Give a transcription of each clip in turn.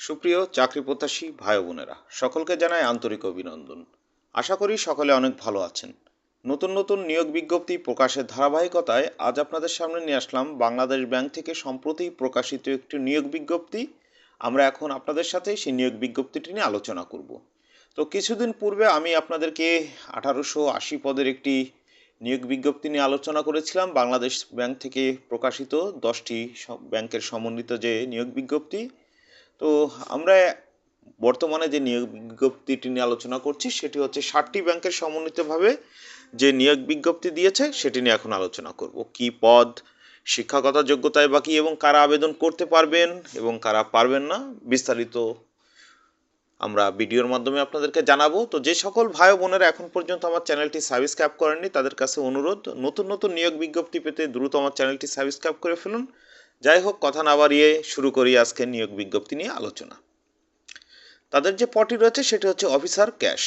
সুপ্রিয় চাকরি প্রত্যাশী ভাই বোনেরা, সকলকে জানাই আন্তরিক অভিনন্দন। আশা করি সকলে অনেক ভালো আছেন। নতুন নতুন নিয়োগ বিজ্ঞপ্তি প্রকাশের ধারাবাহিকতায় আজ আপনাদের সামনে নিয়ে আসলাম বাংলাদেশ ব্যাংক থেকে সম্প্রতি প্রকাশিত একটি নিয়োগ বিজ্ঞপ্তি। আমরা এখন আপনাদের সাথে সেই নিয়োগ বিজ্ঞপ্তিটি নিয়ে আলোচনা করব। তো কিছুদিন পূর্বে আমি আপনাদেরকে আঠারোশো আশি পদের একটি নিয়োগ বিজ্ঞপ্তি নিয়ে আলোচনা করেছিলাম। বাংলাদেশ ব্যাংক থেকে প্রকাশিত দশটি ব্যাংকের সমন্বিত যে নিয়োগ বিজ্ঞপ্তি তো আমরা বর্তমানে যে নিয়োগ বিজ্ঞপ্তিটি নিয়ে আলোচনা করছি, সেটি হচ্ছে ষাটটি ব্যাংকের সমন্বিতভাবে যে নিয়োগ বিজ্ঞপ্তি দিয়েছে, সেটি নিয়ে এখন আলোচনা করব। কি পদ, শিক্ষাগত যোগ্যতায় বাকি এবং কারা আবেদন করতে পারবেন এবং কারা পারবেন না, বিস্তারিত আমরা ভিডিওর মাধ্যমে আপনাদেরকে জানাব। তো যে সকল ভাই বোনেরা এখন পর্যন্ত আমার চ্যানেলটি সাবস্ক্রাইব করেননি, তাদের কাছে অনুরোধ, নতুন নতুন নিয়োগ বিজ্ঞপ্তি পেতে দ্রুত আমার চ্যানেলটি সাবস্ক্রাইব করে ফেলুন। যাই হোক কথা না বাড়িয়ে শুরু করি আজকে নিয়োগ বিজ্ঞপ্তি নিয়ে আলোচনা। তাদের যে পদটি রয়েছে, সেটি হচ্ছে অফিসার ক্যাশ।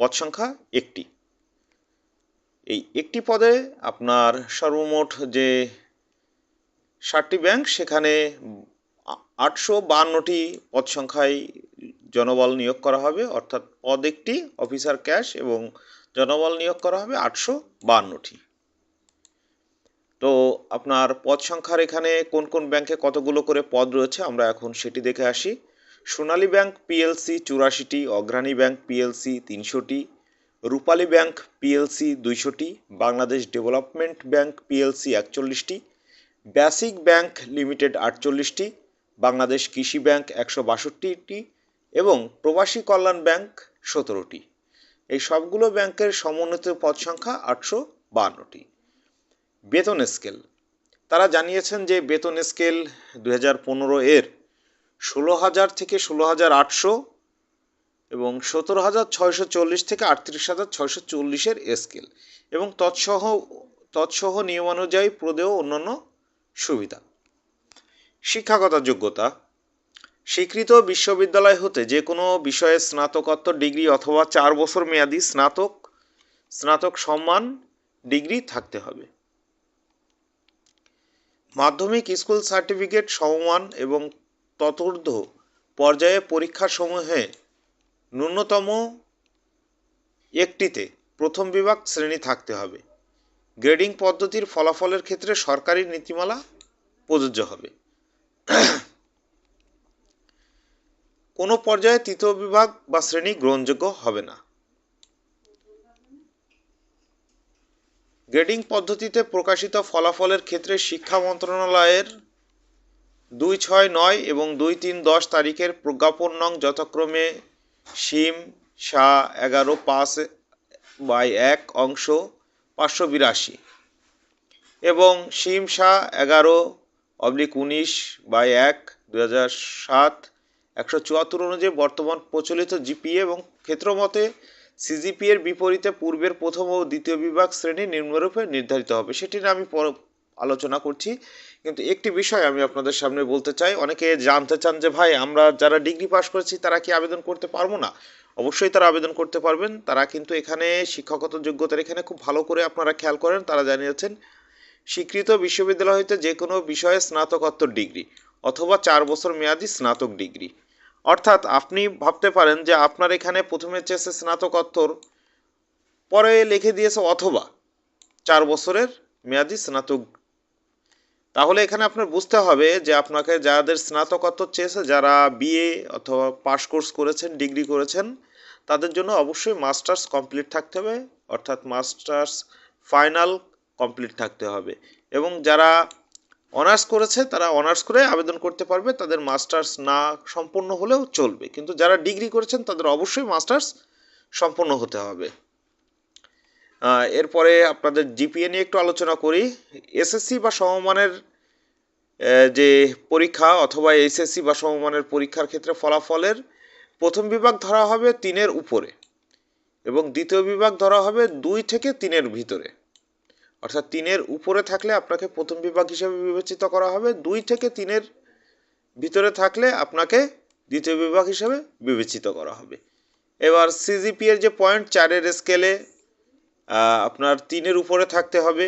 পদ সংখ্যা একটি। এই একটি পদে আপনার সর্বমোট যে ষাটটি ব্যাংক, সেখানে আটশো বান্নটি পদ সংখ্যায় জনবল নিয়োগ করা হবে। অর্থাৎ পদ একটি, অফিসার ক্যাশ এবং জনবল নিয়োগ করা হবে আটশো বান্নটি তো আপনার পদ সংখ্যার এখানে কোন কোন ব্যাংকে কতগুলো করে পদ রয়েছে, আমরা এখন সেটি দেখে আসি। সোনালী ব্যাংক পিএলসি চুরাশিটি, অগ্রণী ব্যাংক পিএলসি তিনশোটি, রূপালী ব্যাংক পিএলসি দুইশোটি, বাংলাদেশ ডেভেলপমেন্ট ব্যাংক পিএলসি একচল্লিশটি বেসিক ব্যাংক লিমিটেড আটচল্লিশটি, বাংলাদেশ কৃষি ব্যাংক একশো বাষট্টিটি এবং প্রবাসী কল্যাণ ব্যাংক সতেরোটি। এই সবগুলো ব্যাংকের সমন্বিত পদ সংখ্যা আটশো বান্নটি। বেতন স্কেল। তারা জানিয়েছেন যে বেতন স্কেল দু হাজার পনেরো এর ষোলো হাজার থেকে ষোলো হাজার আটশো এবং সতেরো হাজার ছয়শো চল্লিশ থেকে আটত্রিশ হাজার ছয়শো চল্লিশের স্কেল এবং তৎসহ তৎসহ নিয়মানুযায়ী প্রদেয় অন্যান্য সুবিধা। শিক্ষাগত যোগ্যতা। স্বীকৃত বিশ্ববিদ্যালয় হতে যে কোনো বিষয়ে স্নাতকোত্তর ডিগ্রি অথবা চার বছর মেয়াদি স্নাতক স্নাতক সম্মান ডিগ্রি থাকতে হবে। মাধ্যমিক স্কুল সার্টিফিকেট সমমান এবং ততূর্ধ্ব পর্যায়ে পরীক্ষাসমূহে ন্যূনতম একটিতে প্রথম বিভাগ শ্রেণি থাকতে হবে। গ্রেডিং পদ্ধতির ফলাফলের ক্ষেত্রে সরকারি নীতিমালা প্রযোজ্য হবে। কোনো পর্যায়ে তৃতীয় বিভাগ বা শ্রেণি গ্রহণযোগ্য হবে না। গ্রেডিং পদ্ধতিতে প্রকাশিত ফলাফলের ক্ষেত্রে শিক্ষা মন্ত্রণালয়ের দুই ছয় নয় এবং দুই তিন দশ তারিখের প্রজ্ঞাপন নং যথাক্রমে সিম সা এগারো পাঁচ বাই এক অংশ পাঁচশো বিরাশি। এবং সিম সা এগারো অবলিক উনিশ বাই এক দু হাজার সাত একশো চুয়াত্তর অনুযায়ী বর্তমান প্রচলিত জিপিএ এবং ক্ষেত্রমতে সিজিপি এর বিপরীতে পূর্বের প্রথম ও দ্বিতীয় বিভাগ শ্রেণি নিম্নরূপে নির্ধারিত হবে। সেটি নিয়ে আমি আলোচনা করছি। কিন্তু একটি বিষয় আমি আপনাদের সামনে বলতে চাই। অনেকে জানতে চান যে, ভাই, আমরা যারা ডিগ্রি পাস করেছি, তারা কি আবেদন করতে পারব না? অবশ্যই তারা আবেদন করতে পারবেন। তারা কিন্তু এখানে শিক্ষাগত যোগ্যতার এখানে খুব ভালো করে আপনারা খেয়াল করেন। তারা জানিয়েছেন, স্বীকৃত বিশ্ববিদ্যালয় হইতে যে কোনো বিষয়ে স্নাতকোত্তর ডিগ্রি অথবা চার বছর মেয়াদি স্নাতক ডিগ্রি। অর্থাৎ আপনি ভাবতে পারেন যে আপনার এখানে প্রথমে চেয়েছে স্নাতকোত্তর, পরে লিখে দিয়েছে অথবা চার বছরের মেয়াদি স্নাতক। তাহলে এখানে আপনার বুঝতে হবে যে আপনাকে যাদের স্নাতকোত্তর চেয়েছে, যারা বিএ অথবা পাস কোর্স করেছেন, ডিগ্রি করেছেন, তাদের জন্য অবশ্যই মাস্টার্স কমপ্লিট থাকতে হবে, অর্থাৎ মাস্টার্স ফাইনাল কমপ্লিট থাকতে হবে। এবং যারা অনার্স করেছে, তারা অনার্স করে আবেদন করতে পারবে, তাদের মাস্টার্স না সম্পূর্ণ হলেও চলবে। কিন্তু যারা ডিগ্রি করেছেন, তাদের অবশ্যই মাস্টার্স সম্পূর্ণ হতে হবে। এরপরে আপনাদের জিপিএ নিয়ে একটু আলোচনা করি। এসএসসি বা সমমানের যে পরীক্ষা অথবা এসএসসি বা সমমানের পরীক্ষার ক্ষেত্রে ফলাফলের, প্রথম বিভাগ ধরা হবে তিনের উপরে এবং দ্বিতীয় বিভাগ ধরা হবে দুই থেকে তিনের ভিতরে। অর্থাৎ তিনের উপরে থাকলে আপনাকে প্রথম বিভাগ হিসেবে বিবেচিত করা হবে, দুই থেকে তিনের ভিতরে থাকলে আপনাকে দ্বিতীয় বিভাগ হিসেবে বিবেচিত করা হবে। এবার সিজিপি এর যে পয়েন্ট চারের স্কেলে আপনার তিনের উপরে থাকতে হবে।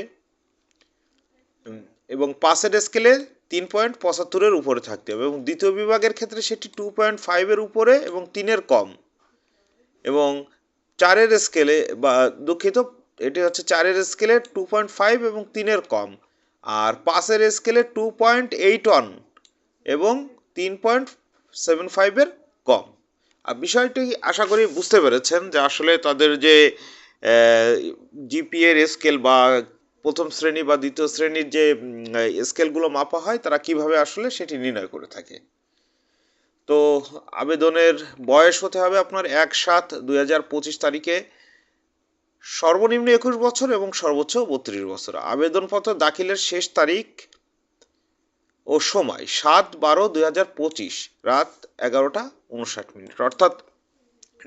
এবং পাসের স্কেলে তিন পয়েন্ট পঁচাত্তরের উপরে থাকতে হবে এবং দ্বিতীয় বিভাগের ক্ষেত্রে সেটি টু পয়েন্ট ফাইভের উপরে এবং তিনের কম। এবং চারের স্কেলে বা দুঃখিত এটি হচ্ছে চারের স্কেলে টু পয়েন্ট ফাইভ এবং তিনের কম। আর পাঁচের স্কেলে টু পয়েন্ট এইট ওয়ান এবং তিন পয়েন্ট সেভেন ফাইভের কম। আর বিষয়টি আশা করি বুঝতে পেরেছেন যে আসলে তাদের যে জিপিএর স্কেল বা প্রথম শ্রেণি বা দ্বিতীয় শ্রেণির যে স্কেলগুলো মাপা হয়, তারা কীভাবে আসলে সেটি নির্ণয় করে থাকে। তো আবেদনের বয়স হতে হবে আপনার এক সাত দুই হাজার পঁচিশ তারিখে। সর্বনিম্ন একুশ বছর এবং সর্বোচ্চ বত্রিশ বছর। আবেদনপত্র দাখিলের শেষ তারিখ ও সময় সাত বারো দুই হাজার পঁচিশ, রাত এগারোটা উনষাট মিনিট। অর্থাৎ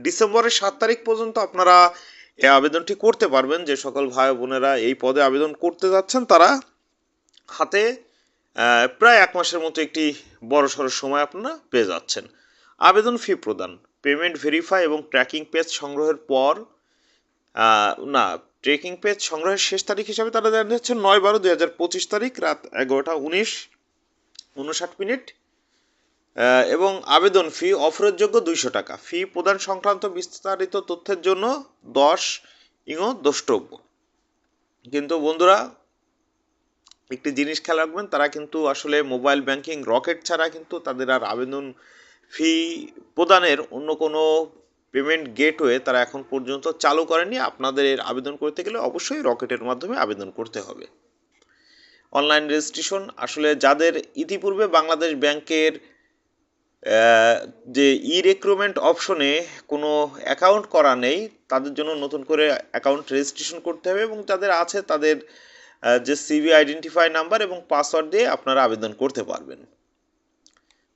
ডিসেম্বরের সাত তারিখ পর্যন্ত আপনারা এই আবেদনটি করতে পারবেন। যে সকল ভাই বোনেরা এই পদে আবেদন করতে যাচ্ছেন, তারা হাতে প্রায় এক মাসের মতো একটি বড় সড়ো সময় আপনারা পেয়ে যাচ্ছেন। আবেদন ফি প্রদান, পেমেন্ট ভেরিফাই এবং ট্র্যাকিং পেজ সংগ্রহের পর না ট্রেকিং পেজ সংগ্রহের শেষ তারিখ হিসাবে তারা জানিয়েছে নয় বারো দুই হাজার পঁচিশ তারিখ, রাত এগারোটা উনিশ, উনষাট মিনিট। এবং আবেদন ফি অফারেরযোগ্য দুইশো টাকা। ফি প্রদান সংক্রান্ত বিস্তারিত তথ্যের জন্য দশ ইঙো দ্রষ্টব্য। কিন্তু বন্ধুরা, একটি জিনিস খেয়াল রাখবেন, তারা কিন্তু আসলে মোবাইল ব্যাংকিং রকেট ছাড়া কিন্তু তাদের আর আবেদন ফি প্রদানের অন্য কোনো পেমেন্ট গেটওয়ে তারা এখন পর্যন্ত চালু করেনি। আপনাদের এর আবেদন করতে গেলে অবশ্যই রকেটের মাধ্যমে আবেদন করতে হবে। অনলাইন রেজিস্ট্রেশন, আসলে যাদের ইতিপূর্বে বাংলাদেশ ব্যাংকের যে ই রিক্রুটমেন্ট অপশনে কোনো অ্যাকাউন্ট করা নেই, তাদের জন্য নতুন করে অ্যাকাউন্ট রেজিস্ট্রেশন করতে হবে এবং যাদের আছে তাদের যে সিবি আইডেন্টিফাই নাম্বার এবং পাসওয়ার্ড দিয়ে আপনারা আবেদন করতে পারবেন।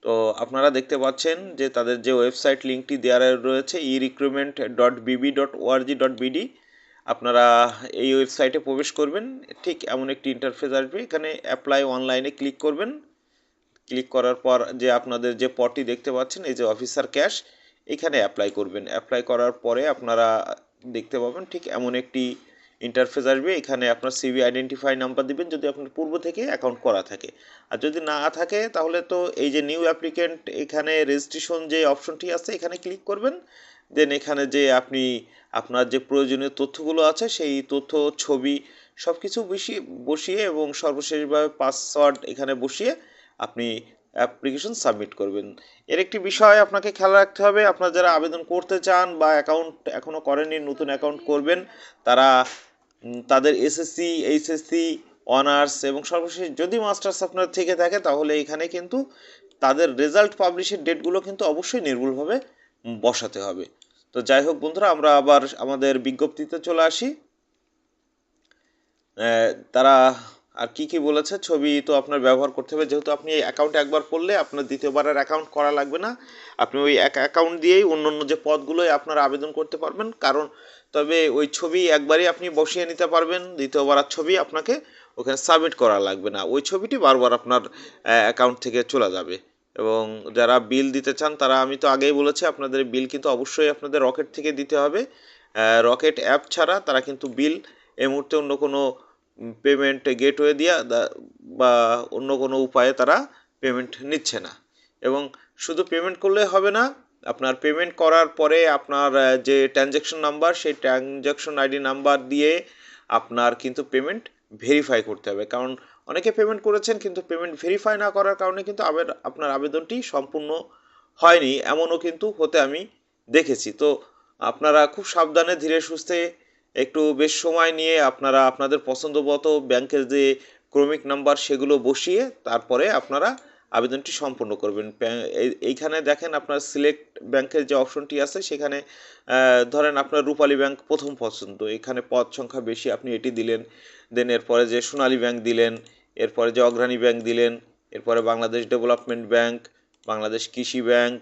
তো আপনারা দেখতে পাচ্ছেন যে তাদের যে ওয়েবসাইট লিঙ্কটি দেওয়া রয়েছে e recruitment dot BB dot ORG dot BD আপনারা এই ওয়েবসাইটে প্রবেশ করবেন। ঠিক এমন একটি ইন্টারফেস আসবে, এখানে অ্যাপ্লাই অনলাইনে ক্লিক করবেন। ক্লিক করার পর যে আপনাদের যে পটি দেখতে পাচ্ছেন, এই যে অফিসার ক্যাশ এখানে অ্যাপ্লাই করবেন। অ্যাপ্লাই করার পরে আপনারা দেখতে পাবেন, ঠিক এমন একটি ইন্টারফেস আসবে, এখানে আপনার সিভি আইডেন্টিফাই নাম্বার দিবেন, যদি আপনার পূর্ব থেকে অ্যাকাউন্ট করা থাকে। আর যদি না থাকে, তাহলে তো এই যে নিউ অ্যাপ্লিকেন্ট এখানে রেজিস্ট্রেশন যে অপশনটি আছে, এখানে ক্লিক করবেন। দেন এখানে যে আপনি, আপনার যে প্রয়োজনীয় তথ্যগুলো আছে, সেই তথ্য, ছবি সব কিছু বেশি বসিয়ে এবং সর্বশেষভাবে পাসওয়ার্ড এখানে বসিয়ে আপনি অ্যাপ্লিকেশন সাবমিট করবেন। এর একটি বিষয় আপনাকে খেয়াল রাখতে হবে, আপনারা যারা আবেদন করতে চান বা অ্যাকাউন্ট এখনও করেননি, নতুন অ্যাকাউন্ট করবেন, তারা তাদের এসএসসি এইচএসসি অনার্স এবং সর্বশেষ যদি মাস্টার্স আপনার থেকে থাকে, তাহলে এখানে কিন্তু তাদের রেজাল্ট পাবলিশের ডেটগুলো কিন্তু অবশ্যই নির্ভুলভাবে বসাতে হবে। তো যাই হোক বন্ধুরা, আমরা আবার আমাদের বিজ্ঞপ্তিতে চলে আসি। তারা আর কি কি বলেছে, ছবি তো আপনার ব্যবহার করতে হবে। যেহেতু আপনি এই অ্যাকাউন্ট একবার করলে আপনার দ্বিতীয়বারের অ্যাকাউন্ট করা লাগবে না। আপনি ওই এক অ্যাকাউন্ট দিয়েই অন্য অন্য যে পদগুলোই আপনারা আবেদন করতে পারবেন। কারণ তবে ওই ছবি একবারই আপনি বসিয়ে নিতে পারবেন। দ্বিতীয়বার আর ছবি আপনাকে ওখানে সাবমিট করা লাগবে না। ওই ছবিটি বারবার আপনার অ্যাকাউন্ট থেকে চলে যাবে। এবং যারা বিল দিতে চান, তারা আমি তো আগেই বলেছি, আপনাদের বিল কিন্তু অবশ্যই আপনাদের রকেট থেকে দিতে হবে। রকেট অ্যাপ ছাড়া তারা কিন্তু বিল এই মুহূর্তে অন্য কোনো পেমেন্ট গেটওয়ে দিয়া বা অন্য কোনো উপায়ে তারা পেমেন্ট নিচ্ছে না। এবং শুধু পেমেন্ট করলে হবে না, আপনার পেমেন্ট করার পরে আপনার যে ট্রানজ্যাকশন নাম্বার সেই ট্রানজ্যাকশন আইডি নাম্বার দিয়ে আপনার কিন্তু পেমেন্ট ভেরিফাই করতে হবে। কারণ অনেকে পেমেন্ট করেছেন কিন্তু পেমেন্ট ভেরিফাই না করার কারণে কিন্তু আপনার আবেদনটি সম্পূর্ণ হয়নি। এমনও কিন্তু হতে আমি দেখেছি। তো আপনারা খুব সাবধানে, ধীরে সুস্থে একটু বেশ সময় নিয়ে আপনারা আপনাদের পছন্দ মতো ব্যাংকের যে ক্রমিক নাম্বার সেগুলো বসিয়ে তারপরে আপনারা আবেদনটি সম্পন্ন করবেন। এইখানে দেখেন আপনার সিলেক্ট ব্যাংকের যে অপশনটি আছে সেখানে ধরেন আপনার রূপালী ব্যাংক প্রথম পছন্দ, এখানে পদ সংখ্যা বেশি আপনি এটি দিলেন, দেন এরপরে যে সোনালী ব্যাংক দিলেন, এরপরে যে অগ্রণী ব্যাংক দিলেন, এরপরে বাংলাদেশ ডেভেলপমেন্ট ব্যাংক, বাংলাদেশ কৃষি ব্যাংক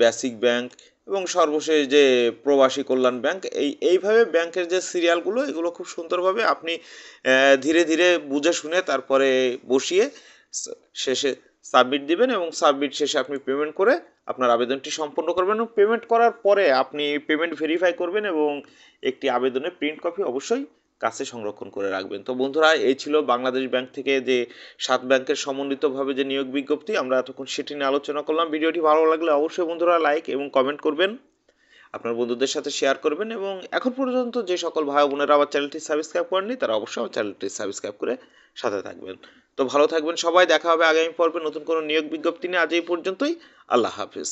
বেসিক ব্যাংক এবং সর্বশেষ যে প্রবাসী কল্যাণ ব্যাংক, এই, এইভাবে ব্যাংকের যে সিরিয়ালগুলো, এগুলো খুব সুন্দরভাবে আপনি ধীরে ধীরে বুঝে শুনে তারপরে বসিয়ে শেষে সাবমিট দিবেন এবং সাবমিট শেষে আপনি পেমেন্ট করে আপনার আবেদনটি সম্পন্ন করবেন এবং পেমেন্ট করার পরে আপনি পেমেন্ট ভেরিফাই করবেন এবং একটি আবেদনের প্রিন্ট কপি অবশ্যই কাছে সংরক্ষণ করে রাখবেন। তো বন্ধুরা, এই ছিল বাংলাদেশ ব্যাংক থেকে যে সাত ব্যাংকের সমন্বিতভাবে যে নিয়োগ বিজ্ঞপ্তি, আমরা এতক্ষণ সেটি নিয়ে আলোচনা করলাম। ভিডিওটি ভালো লাগলে অবশ্যই বন্ধুরা লাইক এবং কমেন্ট করবেন, আপনার বন্ধুদের সাথে শেয়ার করবেন এবং এখন পর্যন্ত যে সকল ভাই বোনেরা আমার চ্যানেলটি সাবস্ক্রাইব করেননি, তারা অবশ্যই আমার চ্যানেলটি সাবস্ক্রাইব করে সাথে থাকবেন। তো ভালো থাকবেন সবাই, দেখা হবে আগামী পর্বে নতুন কোনো নিয়োগ বিজ্ঞপ্তি নিয়ে আজ এই পর্যন্তই। আল্লাহ হাফিজ।